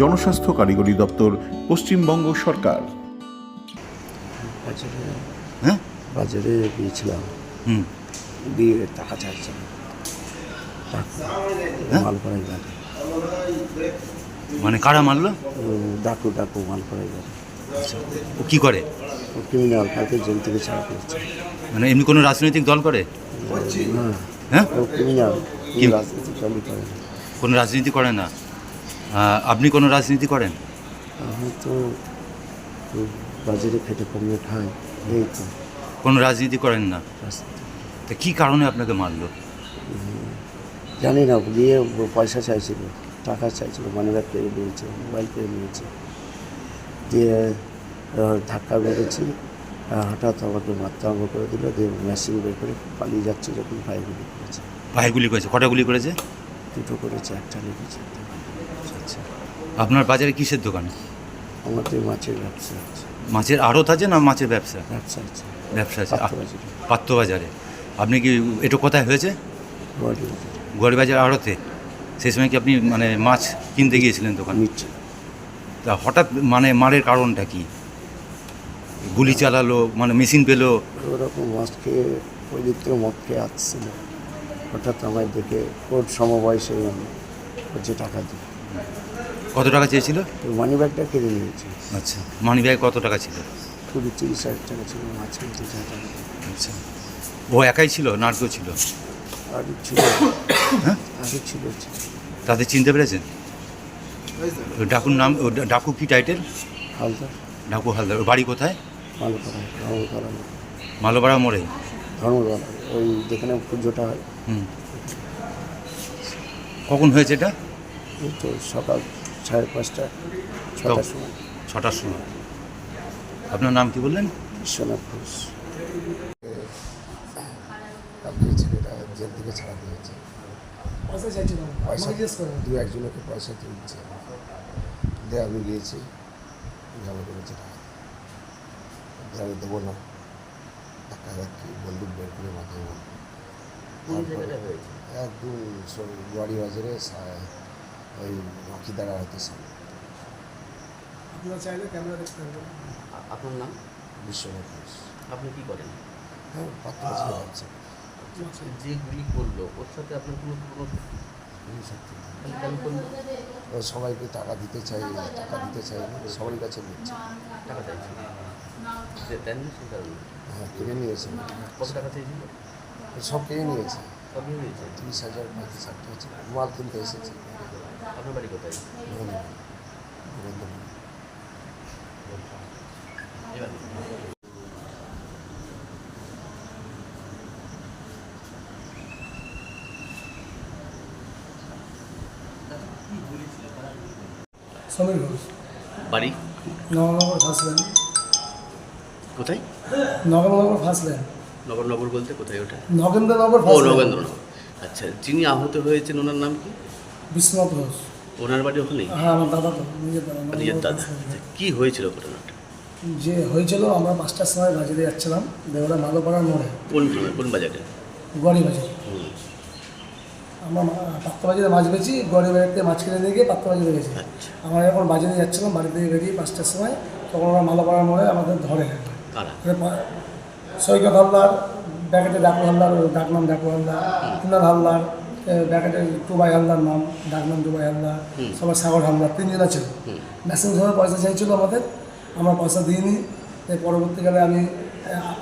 জনস্বাস্থ্য কারিগরি দপ্তর পশ্চিমবঙ্গ সরকার। হ্যাঁ? বাজারে গিয়েছিলাম। হুম। দিয়ে টাকা চাইছিলাম টাকা মালপাড়াই গাড়ি মানে কারা মারলো? ডাকু ডাকু মালপাড়াই গাড়ি ও কি করে? ও ক্রিমিনাল কালকে জেল থেকে ছাড়া পেয়েছে মানে এমনি কোনো রাজনৈতিক দল করে? হ্যাঁ? ও ক্রিমিনাল কি? রাজনীতি করে কোনো রাজনীতি করে না? আপনি কোনো রাজনীতি করেন? আমি তো বাজারে খেটে কমিয়ে খাই এই তো। কোনো রাজনীতি করেন না। তা কী কারণে আপনাকে মারলো? জানি না ও পয়সা চাইছিল টাকা চাইছিল মানি ব্যাগ পেয়ে নিয়েছে মোবাইল পেয়ে নিয়েছে। দিয়ে ধাক্কা মেরেছি হঠাৎ আমাকে মারতে আরম্ভ করে দিল দিয়ে মেশিন বের করে পালিয়ে যাচ্ছে যখন ফায়ারগুলি করেছে। ভাই গুলি করেছে কটা গুলি করেছে? দুটো করেছে একটা লেগেছে একটা আপনার বাজারে কিসের দোকান? আমাদের মাছের ব্যবসা আছে। মাছের আড়ত আছে না মাছের ব্যবসা? ব্যবসা আছে। ব্যবসা আছে। পাত্র বাজারে। আপনি কি এটা কোথায় হয়েছে? গোয়ালি বাজার আড়তে। সেই সময় কি আপনি মানে মাছ কিনতে গিয়েছিলেন দোকান? তা হঠাৎ মানে মারের কারণটা কি? গুলি চালালো মানে মেশিন পেল? ওরকম মাছ খেয়ে ওই দিক থেকে খেয়ে আসছিল। হঠাৎ আমায় দেখে ওর সমবয়সে আমি হচ্ছে টাকা দিই কত টাকা চেয়েছিল? মানি ব্যাগটা কিনে নিয়েছে। আচ্ছা মানি ব্যাগ কত টাকা ছিল? কুড়ি তিরিশ হাজার টাকা ছিল মাছ কিনতে চাই টাকা। আচ্ছা ও একাই ছিল নার্গো ছিল? আর ছিল। হ্যাঁ? আগে ছিল ছিল। তাদের চিনতে পেরেছেন? ডাকুর নাম ও ডাকু কি টাইটেল? হালদার। ডাকু হালদার ওর বাড়ি কোথায়? মালপাড়া ধর্মতলা মালোপাড়া মোড়ে? ধর্মতলা ওই যেখানে পুজোটা হয়। হুম। কখন হয়েছে এটা? এই তো সকাল সাড়ে পাঁচটা ছটার সময়। ছটার সময়। আপনার নাম কি বললেন? বিশ্বনাথ ঘোষ। আপনি ছেলেটা জেল থেকে ছাড়া দিয়েছে। পয়সা দু একজনকে পয়সা তুলছে দিয়ে আমি গিয়েছি করেছে টাকা আমি দেবো না। টাকা রাখি বন্দুক বের করে মাথায় মারবো। তারপরে একদম গাড়ি বাজারে ওই রকিদারা হয়তো সামনে আপনারা চাইলে ক্যামেরা দেখতে পারবেন। আপনার নাম? বিশ্বনাথ ঘোষ। আপনি কি করেন? হ্যাঁ পাত্র যে গুলি করল ওর সাথে আপনার কোনো কোনো সবাইকে টাকা দিতে চাই টাকা দিতে চাই না সবার কাছে নিচ্ছে। টাকা না হ্যাঁ কিনে নিয়েছে। কত টাকা চাইছিল? সব কিনে নিয়েছে। সব নিয়ে নিয়েছে? তিরিশ হাজার পঁয়ত্রিশ হাজার। মাল কিনতে এসেছে। আপনার বাড়ি কোথায় সমীর ঘোষ। বাড়ি? নগরনগর ফার্স্ট ল্যান্ড কোথায়? নগরনগর ফার্স্ট ল্যান্ড নগরনগর বলতে কোথায় ওটা? নগেন্দ্রনগর ও নগেন্দ্রনগর। আচ্ছা যিনি আহত হয়েছেন ওনার নাম কি? বিশ্বনাথ ঘোষ। ওনার বাড়ি ওখানেই? হ্যাঁ আমার দাদা তো নিজের দাদা নিজের আচ্ছা, কি হয়েছিল ঘটনাটা? যে হয়েছিল আমরা পাঁচটার সময় বাজারে যাচ্ছিলাম দেওয়া মালোপাড়ার মোড়ে। কোন কোন বাজারে? গোয়ারি বাজারে। হুম, আমরা পাত্র বাজারে মাছ বেছি গোয়ারি বাজারতে মাছ কিনে নিয়ে গিয়ে পাত্র বাজারে গেছি। আচ্ছা। আমরা যখন বাজারে যাচ্ছিলাম বাড়ি থেকে বেরিয়ে পাঁচটার সময় তখন ওরা মালোপাড়ার মোড়ে আমাদের ধরে। কারা? সৈকত হালদার ব্যাকেটে ডাকু হালদার ওর ডাক নাম ডাকু হালদার কুনাল হালদার এ, ব্যাকেটে টুবাই হালদার নাম ডাক নাম টুবাই হালদার সবার সাগর হালদার তিনজন ছিল। ম্যাক্সিমাম সময় পয়সা চাইছিল আমাদের আমরা পয়সা দিইনি। এর পরবর্তীকালে আমি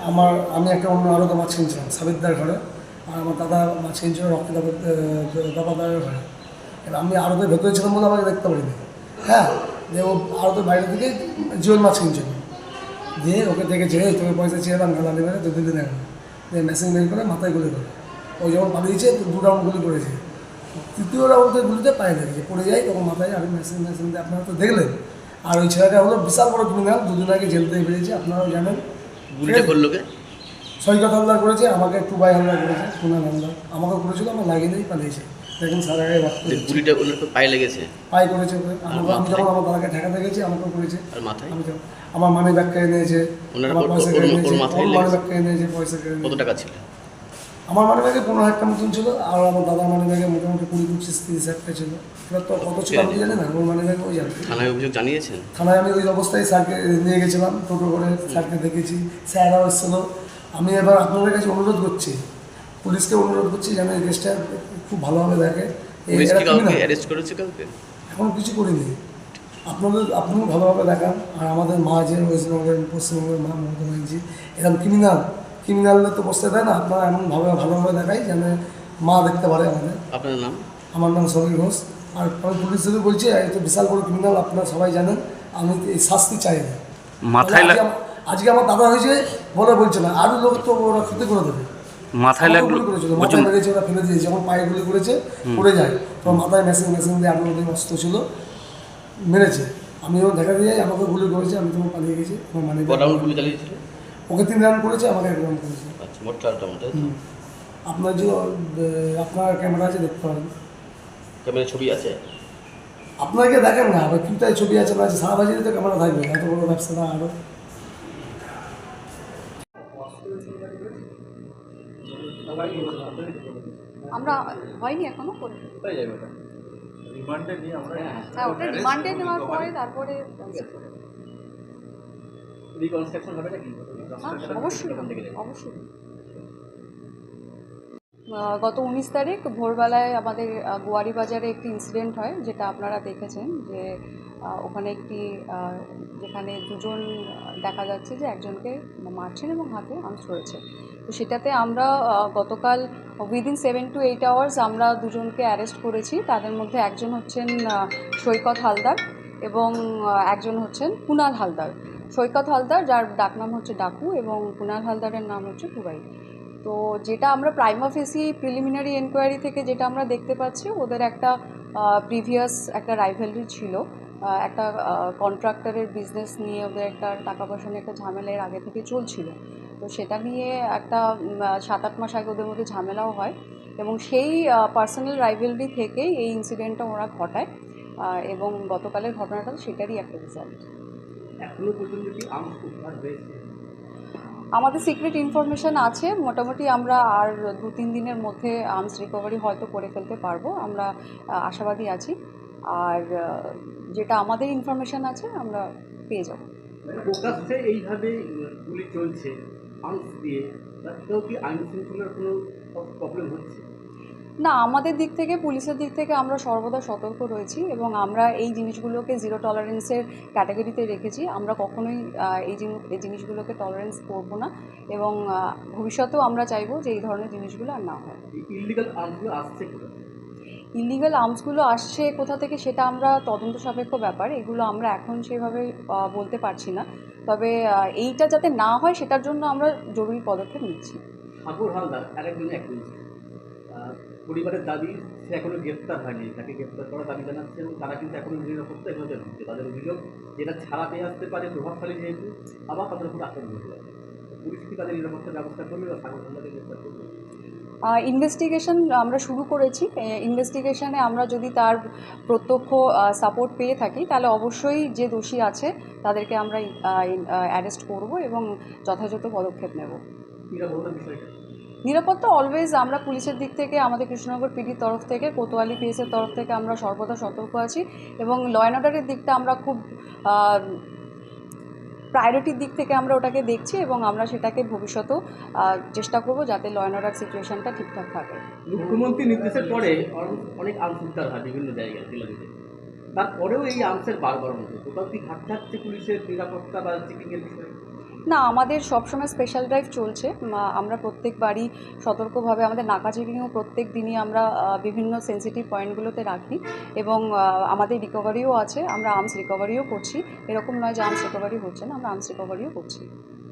আমার আমি একটা অন্য আরও তো মাছ কিনছিলাম সাবিদ্দার ঘরে। আর আমার দাদা মাছ কিনছিল রক্ত দাদাদারের ঘরে। এবার আমি আরতের ভেতরে ছিলাম বলে আমাকে দেখতে পারিনি। হ্যাঁ যে ও আরতের বাইরে থেকে জিওল মাছ কিনছিল। দিয়ে ওকে দেখেছে তোকে পয়সা চেয়েলাম গালালি মেরে দু তিন দিন আগে দিয়ে মেশিন বের করে মাথায় গুলি করে। ও যখন পালিয়েছে তো দু রাউন্ড গুলি করেছে। তৃতীয় রাউন্ডের গুলিতে পায়ে লেগেছে পড়ে যায় তখন মাথায় আমি মেশিন মেশিন দিয়ে আপনারা তো দেখলেন। আর ওই ছেলেটা হলো বিশাল বড় ক্রিমিনাল দুদিন আগে জেল থেকে বেরিয়েছে আপনারাও জানেন। গুলিটা করল কে? সৈকত হামলা করেছে আমাকে টুবাই হামলা করেছে কুনাল হামলা। আমাকে করেছিল আমার লাগিয়ে দিয়েই পালিয়েছে। দেখুন সারা গায়ে রক্ত গুলিটা ওনার পায়ে লেগেছে। পায়ে করেছে। আমি যখন আমার দাদাকে ঠেকাতে গেছি আমাকেও করেছে। আর মাথায়? আমি আমার মানি ব্যাগ কেড়ে নিয়েছে আমার পয়সা কেড়ে নিয়েছে মানি ব্যাগ কেড়ে নিয়েছে পয়সা কেড়ে কত টাকা ছিল? আমার মানে ব্যাগে পনেরো হাজার মতন ছিল আর আমার দাদার মানে ব্যাগে মোটামুটি কুড়ি পঁচিশ তিরিশ হাজার ছিল। এবার তো কত ছিল আমি জানি না ওর মানি ব্যাগে ওই জানি থানায় অভিযোগ জানিয়েছেন? থানায় আমি ওই অবস্থায় স্যারকে নিয়ে গেছিলাম টোটো করে স্যারকে দেখেছি। স্যাররাও এসেছিল। আমি এবার আপনাদের কাছে অনুরোধ করছি পুলিশকে অনুরোধ করছি যেন এই কেসটা খুব ভালোভাবে দেখে। এখন কিছু করিনি। আপনাদের আপনিও ভালোভাবে দেখান। আর আমাদের মা যে ওয়েস্টবেঙ্গলের পশ্চিমবঙ্গের মা মমতা ব্যানার্জি এরকম ক্রিমিনাল ক্রিমিনালদের তো বসতে দেয় না আপনারা এমনভাবে ভালোভাবে দেখাই যেন মা দেখতে পারে আমাদের। আপনার নাম? আমার নাম সমীর ঘোষ। আর আমি পুলিশ থেকে বলছি এই তো বিশাল বড় ক্রিমিনাল আপনারা সবাই জানেন আমি এই শাস্তি চাই না। মাথায় আজকে আমার দাদা হয়েছে বলে বলছে না আরও লোক তো ওরা ক্ষতি করে দেবে। মাথায় লাগল মাথায় লেগেছে ওরা ফেলে দিয়েছে যখন পায়ে গুলি করেছে পড়ে যায়। তখন মাথায় মেশিন মেশিন দিয়ে আগুন দিয়ে অস্ত্র ছিল মেরেছে। আমি যখন দেখা দিয়ে আমাকে গুলি করেছে আমি তখন পালিয়ে গেছি আমার মানে গুলি চালিয়েছিল? ওকে তিন রান করেছে আমাকে এক রান করেছে। আচ্ছা মোট চার রাউন্ড তাই তো? আপনার যে আপনার ক্যামেরা আছে দেখতে পারেন। ক্যামেরায় ছবি আছে? আপনাকে দেখেন না আবার কিউটায় ছবি আছে না আছে সারা বাজারে তো ক্যামেরা থাকবে এত বড় ব্যবসা না আরও আমরা হয়নি এখনও করে। হ্যাঁ ওটা রিমান্ডে নেওয়ার পরে তারপরে হ্যাঁ, অবশ্যই অবশ্যই। গত উনিশ তারিখ ভোরবেলায় আমাদের গোয়ারি বাজারে একটি ইনসিডেন্ট হয় যেটা আপনারা দেখেছেন যে ওখানে একটি যেখানে দুজন দেখা যাচ্ছে যে একজনকে মারছেন এবং হাতে আর্মস রয়েছে তো সেটাতে আমরা গতকাল within seven to eight hours আমরা দুজনকে অ্যারেস্ট করেছি। তাদের মধ্যে একজন হচ্ছেন সৈকত হালদার এবং একজন হচ্ছেন কুনাল হালদার। সৈকত হালদার, যার ডাকনাম হচ্ছে ডাকু এবং কুনাল হালদারের নাম হচ্ছে কুবাই তো যেটা আমরা প্রাইম অফিসি প্রিলিমিনারি এনকোয়ারি থেকে যেটা আমরা দেখতে পাচ্ছি, ওদের একটা প্রিভিয়াস একটা রাইভেলরি ছিল। একটা কন্ট্রাক্টরের বিজনেস নিয়ে ওদের একটা টাকা পয়সা নিয়ে একটা ঝামেলা এর আগে থেকে চলছিল। তো সেটা নিয়ে একটা সাত আট মাস আগে ওদের মধ্যে ঝামেলাও হয় এবং সেই পার্সোনাল রাইভেলরি থেকেই এই ইনসিডেন্টটা ওরা ঘটায়। এবং গতকালের ঘটনাটা সেটারই একটা রেজাল্ট এখনও পর্যন্ত কি আর্মস উদ্ধার হয়েছে? আমাদের সিক্রেট ইনফরমেশন আছে। মোটামুটি আমরা আর দু তিন দিনের মধ্যে আর্মস রিকভারি হয়তো করে ফেলতে পারব। আমরা আশাবাদী আছি। আর যেটা আমাদের ইনফরমেশন আছে আমরা পেয়ে যাব। প্রকাশ্যে এইভাবে গুলি চলছে আর্মস দিয়ে। তাতেও কি আইন শৃঙ্খলার কোনো প্রবলেম হচ্ছে? না আমাদের দিক থেকে পুলিশের দিক থেকে আমরা সর্বদা সতর্ক রয়েছি এবং আমরা এই জিনিসগুলোকে জিরো টলারেন্সের ক্যাটাগরিতে রেখেছি। আমরা কখনোই এই এই জিনিসগুলোকে টলারেন্স করব না এবং ভবিষ্যতেও আমরা চাইব যে এই ধরনের জিনিসগুলো আর না হয়। ইলিগাল আর্মসগুলো আসছে কোথা থেকে? ইলিগাল আর্মসগুলো আসছে কোথা থেকে সেটা আমরা তদন্ত সাপেক্ষ ব্যাপার এগুলো আমরা এখন সেভাবে বলতে পারছি না। তবে এইটা যাতে না হয় সেটার জন্য আমরা জরুরি পদক্ষেপ নিচ্ছি। সাগর হালদার আরেকজন পরিবারের দাবি সে এখনও গ্রেপ্তার হয়নি। তাকে গ্রেপ্তার করার দাবি জানাচ্ছে এবং তারা কিন্তু এখনও নিরাপত্তা এভাবে ঢুকছে তাদের অভিযোগ যেটা ছাড়া পেয়ে আসতে পারে প্রভাবশালী যেহেতু আবার তাদের উপর আক্রমণ হতে পারে। পুলিশ কি তাদের নিরাপত্তার ব্যবস্থা করবে বা হালদারকে গ্রেপ্তার করবে? ইনভেস্টিগেশন আমরা শুরু করেছি। ইনভেস্টিগেশনে আমরা যদি তার প্রত্যক্ষ সাপোর্ট পেয়ে থাকি তাহলে অবশ্যই যে দোষী আছে তাদেরকে আমরা অ্যারেস্ট করব এবং যথাযথ পদক্ষেপ নেব। বিষয়টা? নিরাপত্তা অলওয়েজ আমরা পুলিশের দিক থেকে, আমাদের কৃষ্ণনগর পিডির তরফ থেকে, কোতোয়ালি পিএসের তরফ থেকে আমরা সর্বদা সতর্ক আছি এবং ল অ্যান্ড অর্ডারের দিকটা আমরা খুব প্রায়োরিটির দিক থেকে আমরা ওটাকে দেখছি এবং আমরা সেটাকে ভবিষ্যতেও চেষ্টা করব যাতে ল অ্যান্ড অর্ডার সিচুয়েশনটা ঠিকঠাক থাকে। মুখ্যমন্ত্রী নির্দেশের পরে অনেক উদ্ধার হয় বিভিন্ন জায়গায় তারপরেও এই আর্মসের বারবার মতো কোথাও কি ঘাট থাকছে পুলিশের নিরাপত্তা বা চেকিংয়ের বিষয়ে? না আমাদের সবসময় স্পেশাল ড্রাইভ চলছে। আমরা প্রত্যেকবারই সতর্কভাবে আমাদের নাকা চেকিংও প্রত্যেক দিনই আমরা বিভিন্ন সেন্সিটিভ পয়েন্টগুলোতে রাখি এবং আমাদের রিকভারিও আছে আমরা আর্মস রিকভারিও করছি। এরকম নয় যে আর্মস রিকভারি হচ্ছে না আমরা আর্মস রিকভারিও করছি।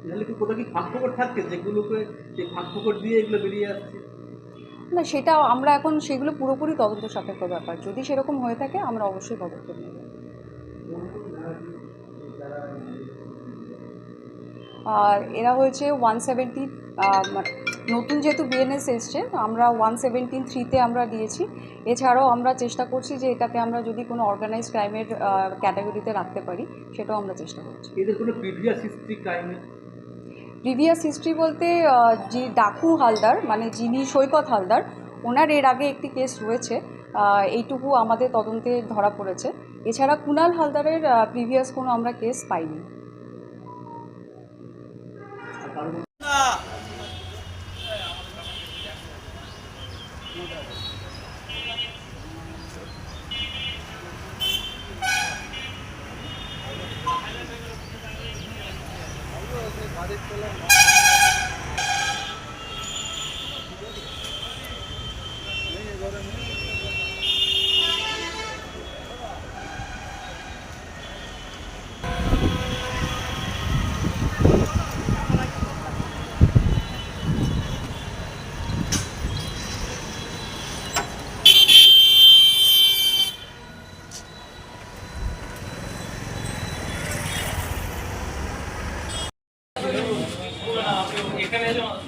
তাহলে কি কোথাও কি ফাঁক ফোকর থাকছে যেগুলোকে সেই ফাঁক ফোকর দিয়ে এগুলো বেরিয়ে আসছে? না সেটা আমরা এখন সেগুলো পুরোপুরি তদন্ত সাপেক্ষ ব্যাপার। যদি সেরকম হয়ে থাকে আমরা অবশ্যই পদক্ষেপ নেব আর এরা হয়েছে ওয়ান সেভেন্টি নতুন যেহেতু বিএনএস এসছে আমরা ওয়ান সেভেন্টিন থ্রিতে আমরা দিয়েছি। এছাড়াও আমরা চেষ্টা করছি যে এটাকে আমরা যদি কোনো অর্গানাইজ ক্রাইমের ক্যাটাগরিতে রাখতে পারি সেটাও আমরা চেষ্টা করছি। এদের কোনো প্রিভিয়াস হিস্ট্রি ক্রাইমের প্রিভিয়াস হিস্ট্রি বলতে যে ডাকু হালদার মানে যিনি সৈকত হালদার ওনার এর আগে একটি কেস রয়েছে এইটুকু আমাদের তদন্তে ধরা পড়েছে। এছাড়া কুনাল হালদারের প্রিভিয়াস কোনো আমরা কেস পাইনি।